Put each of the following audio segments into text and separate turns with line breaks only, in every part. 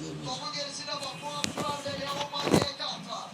Demir.
Topun gerisine Batuhan Sürer ve Leon Maliye Kartal.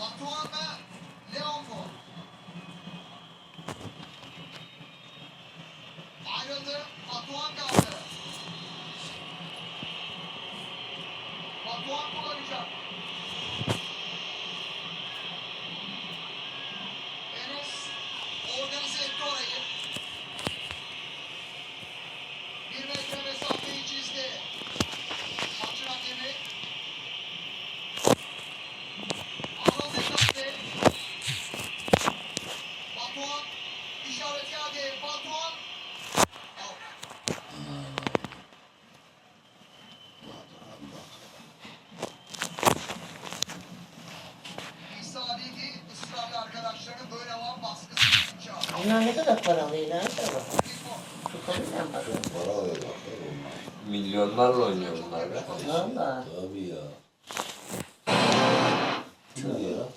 Batuhan ve Leon mu? Ayrıldı. Batuhan kaldı. Batuhan kullanacak.
Milyonlarla oynuyor bunlar be.
Valla.
Tabii ya. Ne ya?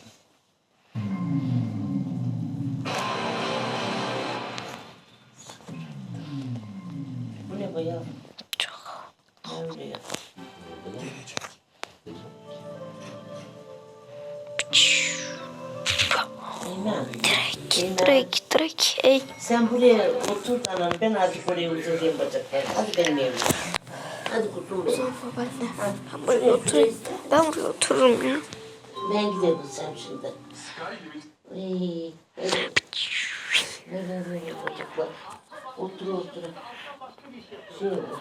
Bu ne bu ya? Çok. Ne oluyor? Eymen.
Direkt direkt ey.
Sen buraya otur da anam. Ben azıcık oraya uzatayım bacaklarımı. Hadi benim yerime. Hadi kuzum benim.
Ben buraya oturayım. Ben buraya otururum ya.
Ben gidelim sen şimdi. Ay, evet. Ne ne bacaklar. Otur otur. Şey otur.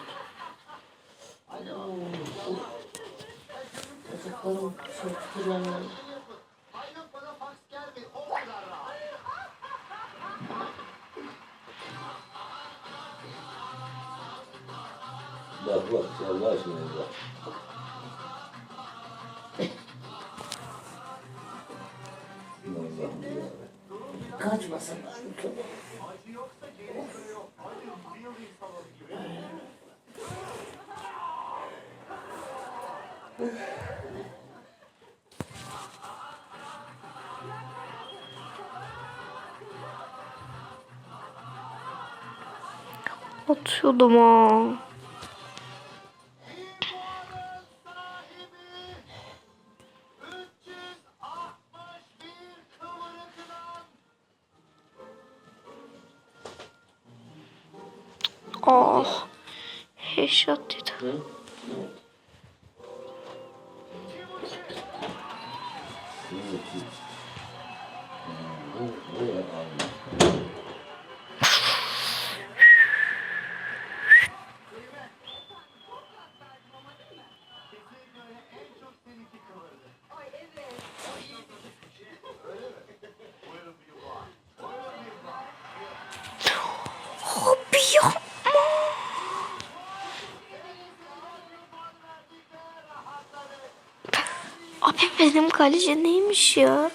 Bacaklarım çok kırılanlar.
Bak bak Allah aşkına bak.
Kaçmasın.
Atıyordum ha. Ah. Headshot dedi. Benim kaleci neymiş ya?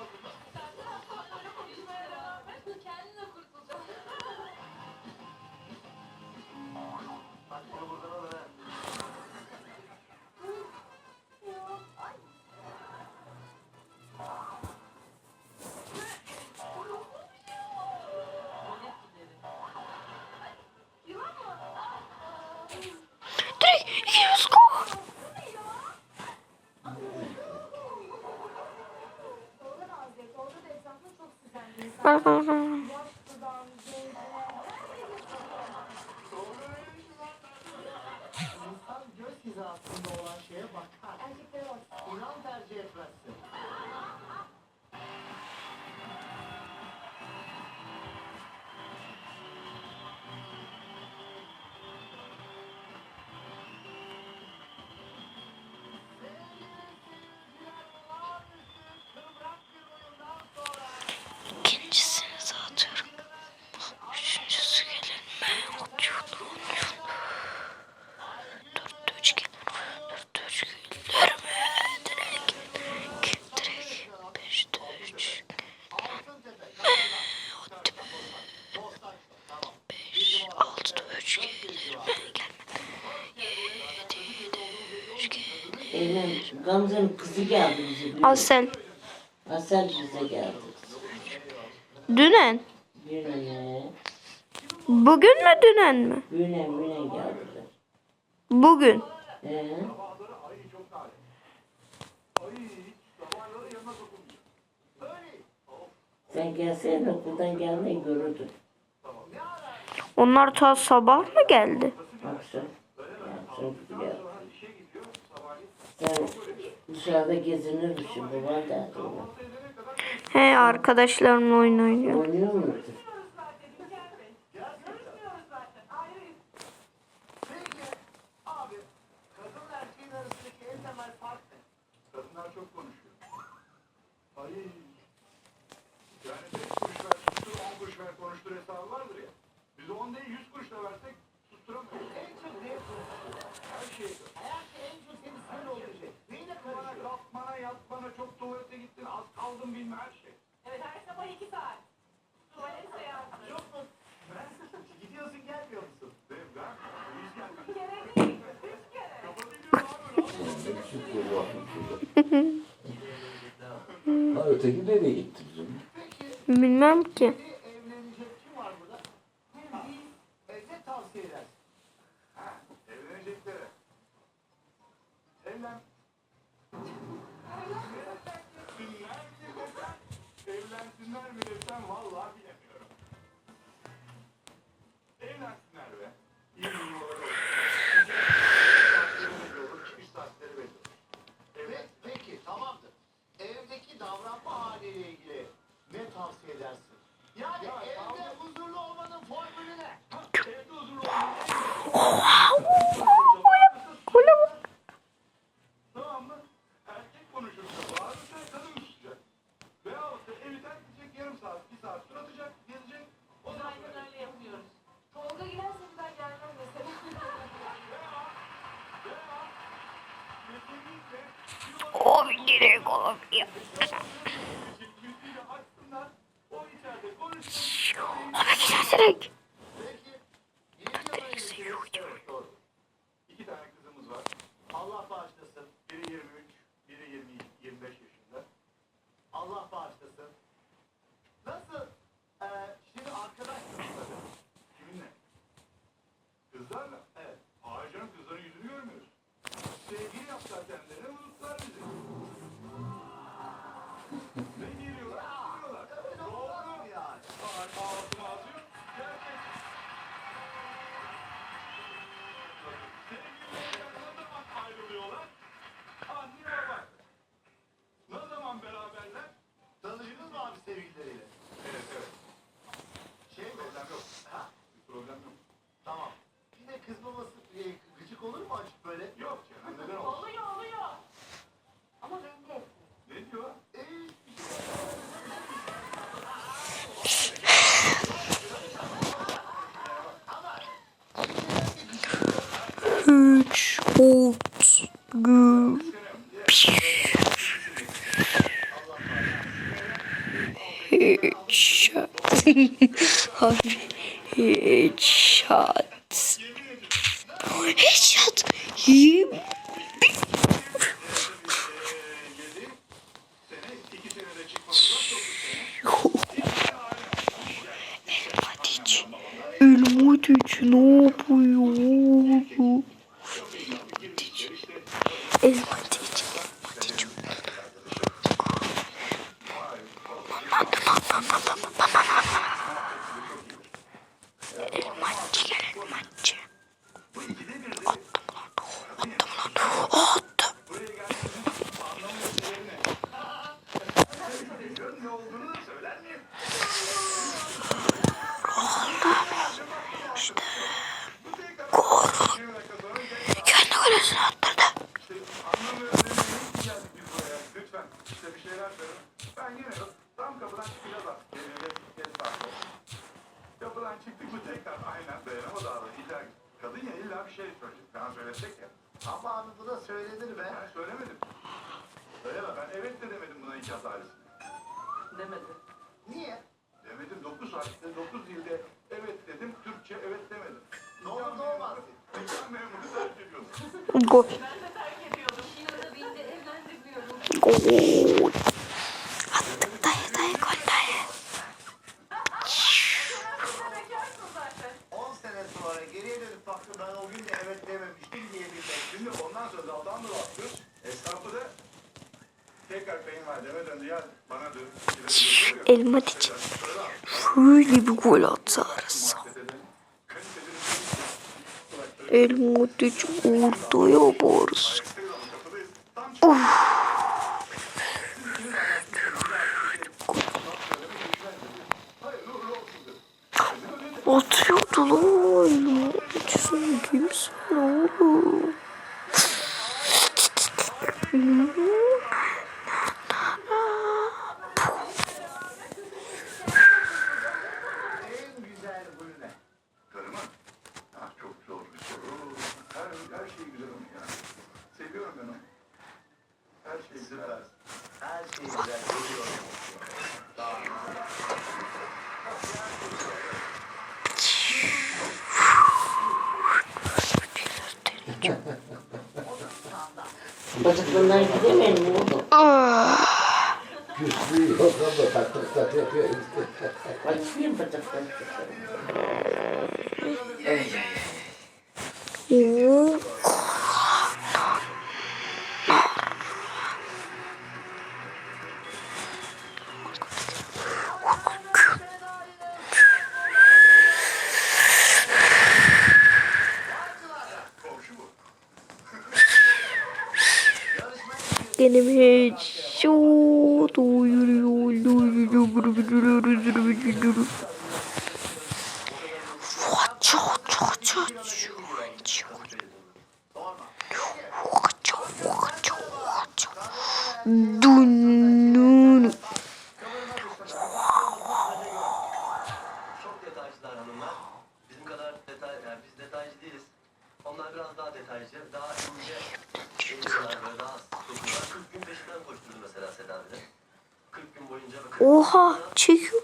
Go. Bye.
şeyle Gamze'nin kızı geldi bize.
Asel.
Asel bize geldi.
Dünen.
Dünen
Bugün mü dünen mi?
Dünen dünen geldiler.
Bugün.
Ee? Sen gelseydin okuldan gelmeyi görürdün.
Onlar ta sabah mı geldi?
Akşam. Akşam geldi. Ben dışarıda gezinirmişim. Babam derdi.
He arkadaşlarımla oyun oynuyor.
Oynuyor
musun?
öteki nereye gitti bizim?
Bilmem ki.
korkuyor. Abi geçersene. Böyle.
Yok canım neden olsun?
Oluyor oluyor. Ama renkli.
Ne diyor?
Ee,
Üç bolt gül. Headshot. Headshot. El Matic ne yapıyor?
El Matic. El Matic. Mama, mama, mama, mama. İlla bir şey söyleyecek. Ben söylesek ya.
Ama abi bu da söylenir be.
Ben söylemedim. Söyleme ben evet de demedim buna iki hatalısı.
Demedi.
Niye?
Demedim 9 saatte 9 dilde evet dedim. Türkçe evet demedim.
Ne olur ne olmaz.
Nikah memuru terk ediyorsun.
Gol.
Ben de terk ediyordum. Yine de beni de evlendirmiyorum.
Gol. Elma diyecek. Şöyle bir gol atsa arası. Elma diyecek ortaya bağırsın. Atıyordu lan. Sen kimsin oğlum?
Bacaklarından gidemeyin mi oğlum?
Küslüğü yok ama tak yapıyor işte.
Açmayayım bacaklarını.
Komşu
Benim hiç. Çok Dun
ve 40